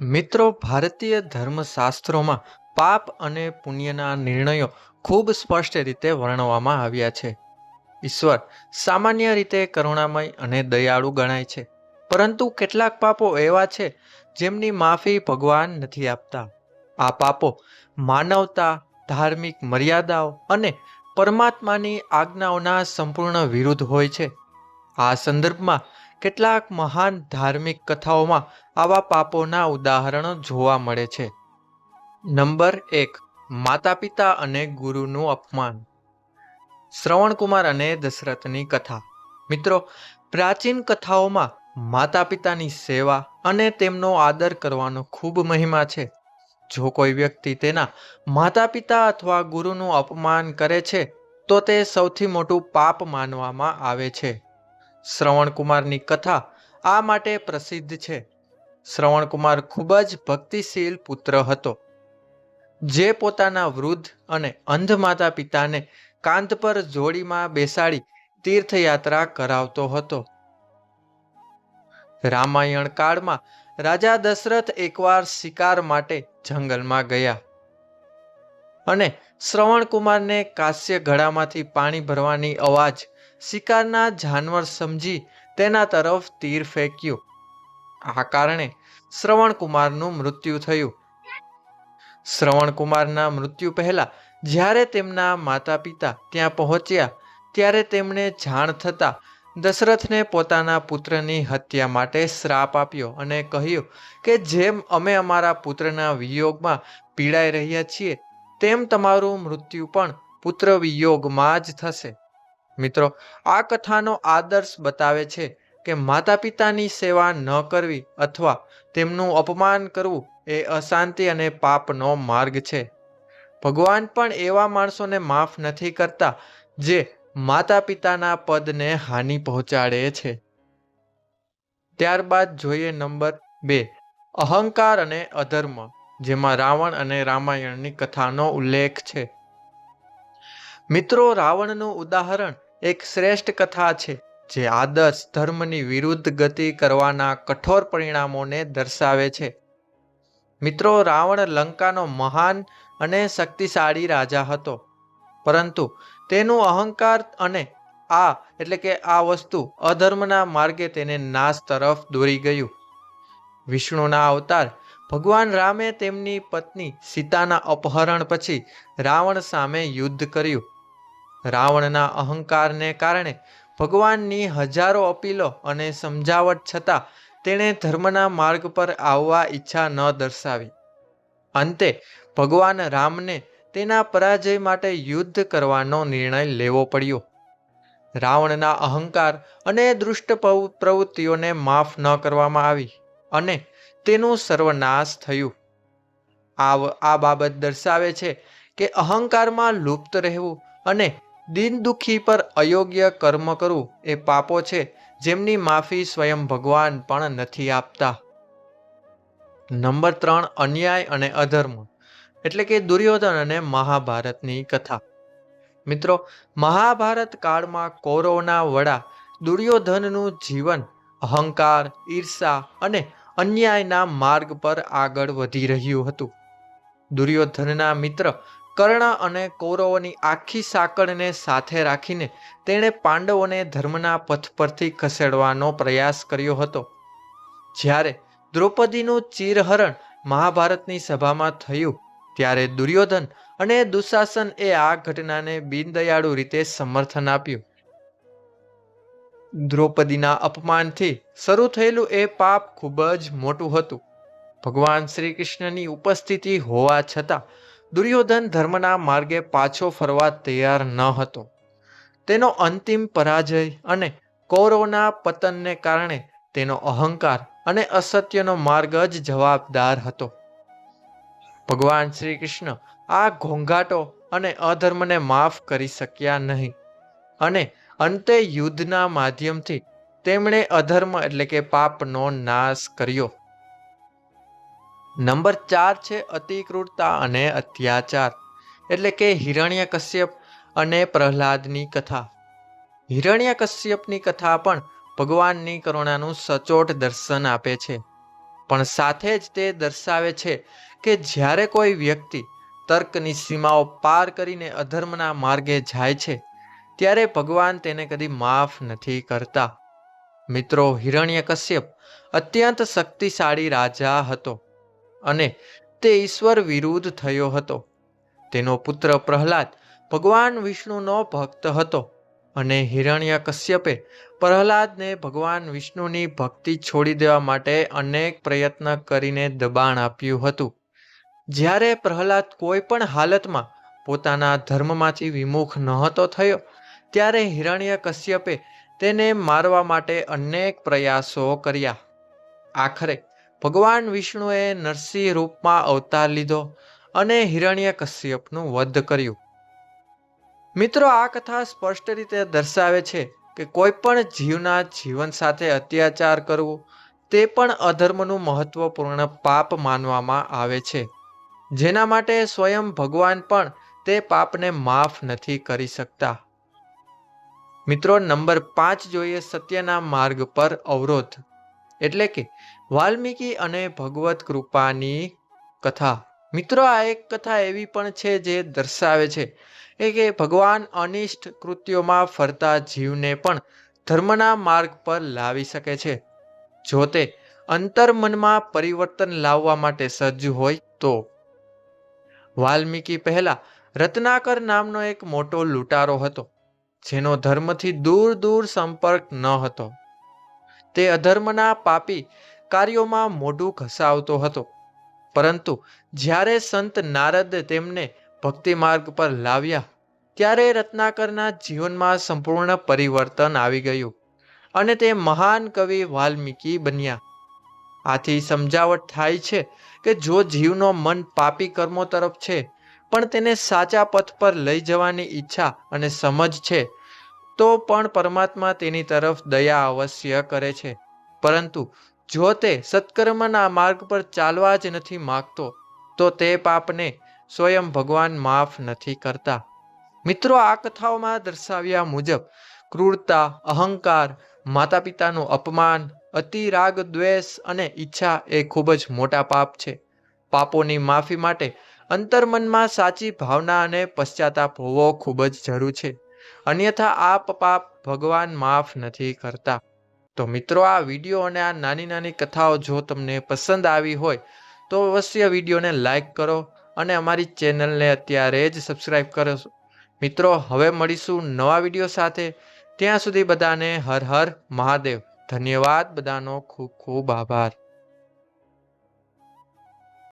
મિત્રો, ભારતીય ધર્મશાસ્ત્રોમાં પાપ અને પુણ્યના નિર્ણયો ખૂબ સ્પષ્ટ રીતે વર્ણવવામાં આવ્યા છે. ઈશ્વર સામાન્ય રીતે કરુણામય અને દયાળુ ગણાય છે, પરંતુ કેટલાક પાપો એવા છે જેમની માફી ભગવાન નથી આપતા. આ પાપો માનવતા, ધાર્મિક મર્યાદાઓ અને પરમાત્માની આજ્ઞાઓના સંપૂર્ણ વિરુદ્ધ હોય છે. આ સંદર્ભમાં કેટલાક મહાન ધાર્મિક કથાઓમાં આવા પાપોના ઉદાહરણો જોવા મળે છે. નંબર એક માતા પિતા અને ગુરુનું અપમાન. શ્રવણકુમાર અને દશરથની કથા. મિત્રો, પ્રાચીન કથાઓમાં માતા પિતાની સેવા અને તેમનો આદર કરવાનો ખૂબ મહિમા છે. જો કોઈ વ્યક્તિ તેના માતા પિતા અથવા ગુરુનું અપમાન કરે છે, તો તે સૌથી મોટું પાપ માનવામાં આવે છે. શ્રવણકુમારની કથા આ માટે પ્રસિદ્ધ છે. શ્રવણકુમાર ખૂબ જ ભક્તિશીલ પુત્ર હતો. જે પોતાના વૃદ્ધ અને અંધ માતા પિતાને કાંધ પર જોડીમાં બેસાડી તીર્થયાત્રા કરાવતો હતો. રામાયણ કાળમાં રાજા દશરથ એકવાર શિકાર માટે જંગલમાં ગયા અને શ્રવણકુમારને કાશ્ય ઘડામાંથી પાણી ભરવાની અવાજ શિકારના જાનવર સમજી તેના તરફ તીર ફેંક્યું. આ કારણે શ્રવણકુમારનું મૃત્યુ થયું. શ્રવણકુમારના મૃત્યુ પહેલા જ્યારે તેમના માતા પિતા ત્યાં પહોંચ્યા, ત્યારે તેમણે જાણ થતાં દશરથને પોતાના પુત્રની હત્યા માટે શ્રાપ આપ્યો અને કહ્યું કે જેમ અમે અમારા પુત્રના વિયોગમાં પીડાઈ રહ્યા છીએ, તેમ તમારું મૃત્યુ પણ પુત્ર વિયોગમાં જ થશે. મિત્રો, આ કથાનો આદર્શ બતાવે છે કે માતા પિતાની સેવા ન કરવી અથવા તેમનું અપમાન કરવું એ અશાંતિ અને પાપનો માર્ગ છે. ભગવાન પણ એવા માણસોને માફ નથી કરતા જે માતા પિતાના પદને હાનિ પહોંચાડે છે. ત્યારબાદ જોઈએ નંબર બે, અહંકાર અને અધર્મ, જેમાં રાવણ અને રામાયણની કથાનો ઉલ્લેખ છે. મિત્રો, રાવણનું ઉદાહરણ એક શ્રેષ્ઠ કથા છે, જે આદર્શ ધર્મની વિરુદ્ધ ગતિ કરવાના કઠોર પરિણામોને દર્શાવે છે. મિત્રો, રાવણ લંકાનો મહાન અને શક્તિશાળી રાજા હતો, પરંતુ તેનું અહંકાર અને આ, એટલે કે આ વસ્તુ અધર્મના માર્ગે તેને નાશ તરફ દોરી ગયું. વિષ્ણુના અવતાર, ભગવાન રામે તેમની પત્ની સીતાના અપહરણ પછી રાવણ સામે યુદ્ધ કર્યું. રાવણના અહંકારને કારણે ભગવાનની હજારો અપીલો અને સમજાવટ છતાં તેણે ધર્મના માર્ગ પર આવવા ઈચ્છા ન દર્શાવી. અંતે ભગવાન રામને તેના પરાજય માટે યુદ્ધ કરવાનો નિર્ણય લેવો પડ્યો. રાવણના અહંકાર અને દુષ્ટ પ્રવૃત્તિઓને માફ ન કરવામાં આવી અને તેનું સર્વનાશ થયું. આ આ બાબત દર્શાવે છે કે અહંકારમાં લુપ્ત રહેવું અને દિન દુઃખી પર અયોગ્ય કર્મ કરવું એ પાપો છે, જેમની માફી સ્વયં ભગવાન પણ નથી આપતા. નંબર ત્રણ, અન્યાય અને અધર્મ, એટલે કે દુર્યોધન અને મહાભારતની કથા. મિત્રો, મહાભારત કાળમાં કૌરવના વડા દુર્યોધનનું જીવન, અહંકાર, ઈર્ષા અને અન્યાયના માર્ગ પર આગળ વધી રહ્યું હતું. દુર્યોધનના મિત્ર કર્ણ અને કૌરવોની આખી સાંકળને સાથે રાખીને તેણે પાંડવોને ધર્મના પથ પરથી ખસેડવાનો પ્રયાસ કર્યો હતો. જ્યારે દ્રૌપદીનું ચીરહરણ મહાભારતની સભામાં થયું, ત્યારે દુર્યોધન અને દુશાસન એ આ ઘટનાને બિનદયાળુ રીતે સમર્થન આપ્યું. દ્રૌપદીના અપમાનથી શરૂ થયેલું એ પાપ ખૂબ જ મોટું હતું. ભગવાન શ્રી કૃષ્ણની ઉપસ્થિતિ હોવા છતાં દુર્યોધન ધર્મના માર્ગે પાછો ફરવા તૈયાર ન હતો. તેનો અંતિમ પરાજય અને કૌરવના પતનને કારણે તેનો અહંકાર અને અસત્યનો માર્ગ જ જવાબદાર હતો. ભગવાન શ્રી કૃષ્ણ આ ઘોંઘાટો અને અધર્મને માફ કરી શક્યા નહીં અને અંતે યુદ્ધના માધ્યમથી તેમણે અધર્મ એટલે કે પાપનો નાશ કર્યો. નંબર ચાર છે અતિક્રૂરતા અને અત્યાચાર. એટલે કે હિરણ્ય કશ્યપ અને પ્રહલાદની કથા. હિરણ્ય કશ્યપની કથા પણ ભગવાનની કરુણાનું સચોટ દર્શન આપે છે. પણ સાથે જ તે દર્શાવે છે કે જ્યારે કોઈ વ્યક્તિ તર્કની સીમાઓ પાર કરીને અધર્મના માર્ગે જાય છે, ત્યારે ભગવાન તેને કદી માફ નથી કરતા. મિત્રો, હિરણ્યકશ્યપ અત્યંત શક્તિશાળી રાજા હતો. અને તે ઈશ્વર વિરુદ્ધ થયો હતો. તેનો પુત્ર પ્રહલાદ ભગવાન વિષ્ણુનો ભક્ત હતો અને હિરણ્ય કશ્યપે પ્રહલાદને ભગવાન વિષ્ણુની ભક્તિ છોડી દેવા માટે અનેક પ્રયત્ન કરીને દબાણ આપ્યું હતું. જ્યારે પ્રહલાદ કોઈ પણ હાલતમાં પોતાના ધર્મમાંથી વિમુખ નહોતો થયો, ત્યારે હિરણ્ય કશ્યપે તેને મારવા માટે અનેક પ્રયાસો કર્યા. આખરે ભગવાન વિષ્ણુએ નરસિંહ રૂપમાં અવતાર લીધો અને હિરણ્ય કશ્યપનું વધ કર્યું. મિત્રો, આ કથા સ્પષ્ટ રીતે દર્શાવે છે કે કોઈ પણ જીવના જીવન સાથે અત્યાચાર કરવો, તે પણ અધર્મનું મહત્વપૂર્ણ પાપ માનવામાં આવે છે. જેના માટે સ્વયં ભગવાન પણ તે પાપને માફ નથી કરી શકતા. મિત્રો, નંબર પાંચ જોઈએ સત્યના માર્ગ પર અવરોધ. એટલે કે વાલ્મીકી અને ભગવત કૃપાની કથા. મિત્રો, આ એક કથા એવી પણ છે જે દર્શાવે છે એ કે ભગવાન અનિષ્ટ કૃત્યોમાં ફરતા જીવને પણ ધર્મના માર્ગ પર લાવી શકે છે. જો તે અંતર્મનમાં પરિવર્તન લાવવા માટે સજ્જ હોય તો. વાલ્મીકી પહેલા રત્નાકર નામનો એક મોટો લૂંટારો હતો, જેનો ધર્મથી દૂર દૂર સંપર્ક ન હતો. તે અધર્મના પાપી કાર્યોમાં મોઢું ઘસાવતો હતો. પરંતુ જ્યારે સંત નારદ તેમને ભક્તિ માર્ગ પર લાવ્યા, ત્યારે રત્નાકરના જીવનમાં સંપૂર્ણ પરિવર્તન આવી ગયું અને તે મહાન કવિ વાલ્મીકી બન્યા. આથી સમજાવટ થાય છે કે જો જીવનો મન પાપી કર્મો તરફ છે, પણ તેને સાચા પથ પર લઈ જવાની ઈચ્છા અને સમજ છે તો પણ પરમાત્મા તેની તરફ દયા અવશ્ય કરે છે. પરંતુ જો તે સત્કર્મના માર્ગ પર ચાલવા જ નથી માગતો, તો તે પાપને સ્વયં ભગવાન માફ નથી કરતા. મિત્રો, આ કથાઓમાં દર્શાવ્યા મુજબ ક્રૂરતા, અહંકાર માતા પિતાનું અપમાન અતિરાગ દ્વેષ અને ઈચ્છા એ ખૂબ જ મોટા પાપ છે. પાપોની માફી માટે અંતર્મનમાં સાચી ભાવના અને પશ્ચાતાપ હોવો ખૂબ જ જરૂર છે. અન્યથા આ પાપ ભગવાન માફ નથી કરતા. તો મિત્રો, આ વીડિયો અને આ નાની નાની કથાઓ જો તમને પસંદ આવી હોય, તો અવશ્ય વિડીયોને લાઈક કરો અને અમારી ચેનલને અત્યારે જ સબસ્ક્રાઈબ કરો. મિત્રો, હવે મળીશું નવા વીડિયો સાથે. ત્યાં સુધી બધાને હર હર મહાદેવ. ધન્યવાદ. બધાનો ખૂબ ખૂબ આભાર.